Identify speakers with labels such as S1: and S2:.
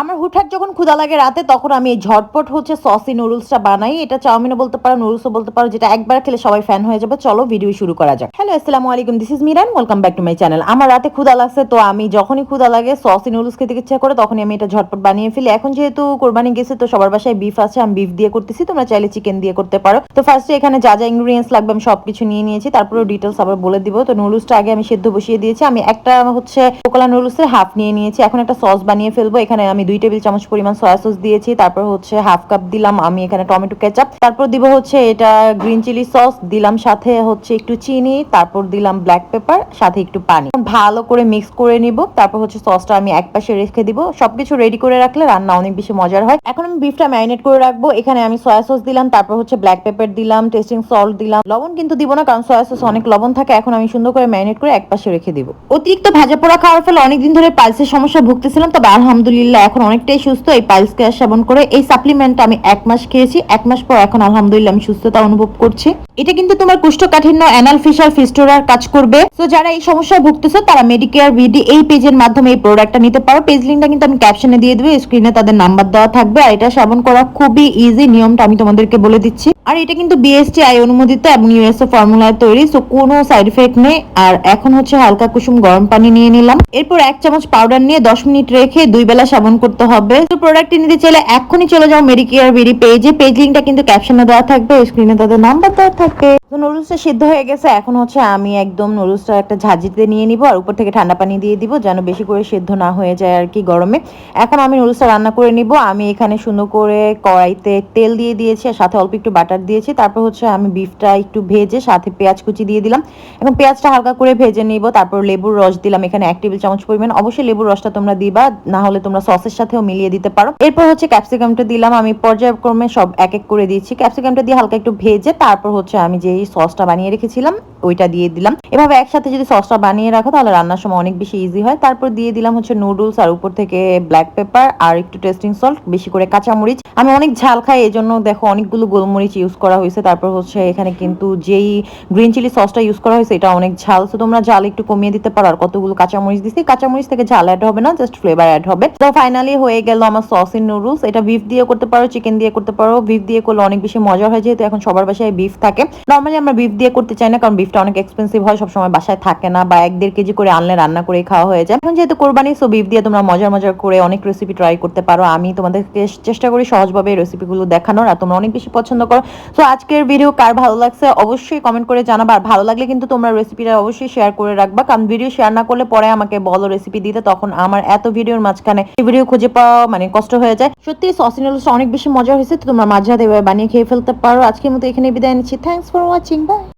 S1: আমার হুটহাট যখন ক্ষুধা লাগে রাতে, তখন আমি এই ঝটপট হচ্ছে সসি নুডলসটা বানাই। এটা চাউমিনও বলতে পারো নুডলসও বলতে পারো, যেটা একবার খেলে সবাই ফ্যান হয়ে যাবে। চলো ভিডিও শুরু করা যাক। হ্যালো আসসালামু আলাইকুম this is Miran welcome back to my channel আমার রাতে ক্ষুধা লাগছে, তো আমি যখনই ক্ষুধা লাগে সসি নুডলস খেতে ইচ্ছা করে, তখনই আমি এটা ঝটপট বানিয়ে ফেলি। এখন যেহেতু কোরবানি গেছে, তো সবার বাসায় বিফ আছে, আমি বিফ দিয়ে করতেছি, তোমরা চাইলে চিকেন দিয়ে করতে পারো। তো ফার্স্টে এখানে যা যা ইনগ্রিডিয়েন্টস লাগবে, আমি সবকিছু নিয়ে নিয়েছি। তারপরে ডিটেলস আবার বলে দিব। তো নুডলসটা আগে আমি সেদ্ধ বসিয়ে দিয়েছি। আমি একটা হচ্ছে কোকলা নুডলসের হাফ নিয়ে নিয়েছি। এখন একটা সস বানিয়ে ফেলব। এখানে আমি দুই টেবিল চামচ পরিমাণ সয়া সস দিয়েছি, তারপর হচ্ছে হাফ কাপ দিলাম আমি এখানে টমেটো কেচাপ তারপর দিব হচ্ছে এটা গ্রিন চিলি সস দিলাম সাথে হচ্ছে একটু চিনি, তারপর দিলাম ব্ল্যাক পেপার সাথে একটু পানি। ভালো করে মিক্স করে নিব, তারপর হচ্ছে সসটা আমি এক পাশে রেখে দিব, সবকিছু রেডি করে রাখলে রান্না অনেক বেশি মজার হয়। এখন আমি বিফটা ম্যারিনেট করে রাখব, এখানে আমি সয়া সস দিলাম, তারপর হচ্ছে ব্ল্যাক পেপার দিলাম টেস্টিং সল্ট দিলাম। লবণ কিন্তু দিব না, কারণ সয়া সস অনেক লবণ থাকে, এখন আমি সুন্দর করে ম্যারিনেট করে এক পাশে রেখে দিব। অতিরিক্ত ভাজা পোড়া খাওয়ার ফলে অনেকদিন ধরে পালসের সমস্যা ভুগতেছিলাম, তবে আলহামদুলিল্লাহ এখন অনেকটাই সুস্থ। এই পাইলস কেয়ার সেবন করে এই সাপ্লিমেন্ট আমি এক মাস খেয়েছি। এক মাস পর এখন আলহামদুলিল্লাহ আমি সুস্থতা অনুভব করছি। এটা কিন্তু তোমার কুষ্ঠকাঠিন্য অ্যানাল ফিশার ফিস্টোরার কাজ করবে। তো যারা এই সমস্যায় ভুগতেছো, তারা মেডিকেয়ার বিডি এই পেজের মাধ্যমে এই প্রোডাক্টটা নিতে পারো। পেজ লিঙ্কটা কিন্তু আমি ক্যাপশনে দিয়ে দেবো। স্ক্রিনে তাদের নাম্বার দেওয়া থাকবে। আর এটা সেবন করা খুবই ইজি নিয়মটা আমি তোমাদেরকে বলে দিচ্ছি। আর এটা কিন্তু বিএসটি আই অনুমোদিত এবং ইউএসএ ফর্মুলায় তৈরি। সো কোনো সাইড এফেক্ট নেই। আর এখন হচ্ছে হালকা কুসুম গরম পানি নিয়ে নিলাম। এরপর এক চামচ পাউডার নিয়ে দশ মিনিট রেখে দুই বেলা সাবান করতে হবে। তো প্রোডাক্টটি নিতে চাইলে এখনই চলে যাও মেডিকেয়ার বিডি পেজে পেজ লিঙ্কটা কিন্তু ক্যাপশনে দেওয়া থাকবে স্ক্রিনে তাদের নাম্বার দেওয়া থাকবে। তো নুডলসটা সিদ্ধ হয়ে গেছে। এখন হচ্ছে আমি একদম নুডলসটা একটা ঝাঁঝিতে নিয়ে নিব আর উপর থেকে ঠান্ডা পানি দিয়ে দিব যেন বেশি করে সিদ্ধ না হয়ে যায় আর কি গরমে। এখন আমি নুডলসটা রান্না করে নিব। আমি এখানে সুন্দর করে কড়াইতে তেল দিয়ে দিয়েছি আর সাথে অল্প একটু বাটার দিয়েছি। তারপর হচ্ছে আমি বিফটা একটু ভেজে সাথে পেঁয়াজ কুচি দিয়ে দিলাম। এখন পেঁয়াজটা হালকা করে ভেজে নিব। তারপর লেবুর রস দিলাম এখানে এক টেবিল চামচ পরিমাণ। অবশ্যই লেবুর রসটা তোমরা দিবা, না হলে তোমরা সসের সাথেও মিলিয়ে দিতে পারো। এরপর হচ্ছে ক্যাপসিকামটা দিলাম। আমি পর্যায়ক্রমে সব এক এক করে দিয়েছি ক্যাপসিকামটা দিয়ে হালকা একটু ভেজে তারপর হচ্ছে আমি সসটা বানিয়ে রেখেছিলাম ওইটা দিয়ে দিলাম। এভাবে একসাথে যদি সসটা বানিয়ে রাখো, তাহলে রান্নার সময় অনেক বেশি ইজি হয়। তারপর দিয়ে দিলাম হচ্ছে নুডলস আর উপর থেকে ব্ল্যাক পেপার আর একটু টেস্টিং সল্ট বেশি করে কাঁচামরিচ। আমি অনেক ঝাল খাই এই জন্য দেখো অনেকগুলো গোলমরিচ ইউজ করা হয়েছে। তারপর হচ্ছে এখানে কিন্তু যেই গ্রিন চিলি সসটা ইউজ করা হয়েছে, এটা অনেক ঝাল। তো তোমরা ঝাল একটু কমিয়ে দিতে পারো, আর কতগুলো কাঁচামরিচ দিচ্ছি কাঁচামরিচ থেকে ঝাল অ্যাড হবে না জাস্ট ফ্লেভার অ্যাড হবে। তো ফাইনালি হয়ে গেল আমার সসের নুডলস এটা বিফ দিয়ে করতে পারো চিকেন দিয়ে করতে পারো। বিফ দিয়ে করলে অনেক বেশি মজা হয়, যেহেতু এখন সবার বাসায় বিফ থাকে। নর্মালি আমরা বিফ দিয়ে করতে চাই না, কারণ বিফটা অনেক এক্সপেন্সিভ হয় সবসময় বাসায় থাকে না বা এক দেড় কেজি করে আনলে রান্না করে খাওয়া হয়ে যায়। এখন যেহেতু কোরবানি সো বিফ দিয়ে তোমরা মজার মজার করে অনেক রেসিপি ট্রাই করতে পারো। আমি তোমাদেরকে চেষ্টা করি সহজভাবে রেসিপিগুলো দেখানোর আর তোমরা অনেক বেশি পছন্দ করো। সো আজকের ভিডিও কার ভালো লাগছে অবশ্যই কমেন্ট করে জানাবা। আর ভালো লাগলে কিন্তু তোমরা রেসিপিটা অবশ্যই শেয়ার করে রাখবা। কারণ ভিডিও শেয়ার না করলে পরে আমাকে বলো রেসিপি দিতে। তখন আমার এত ভিডিওর মাঝখানে ভিডিও খুঁজে পাওয়া মানে কষ্ট হয়ে যায়। সত্যি সসি নুডলস অনেক বেশি মজা হয়েছে। তো তোমরা মাঝে হাতে বানিয়ে খেয়ে ফেলতে পারো। আজকের মতো এখানে বিদায় নিচ্ছি। Thanks for watching by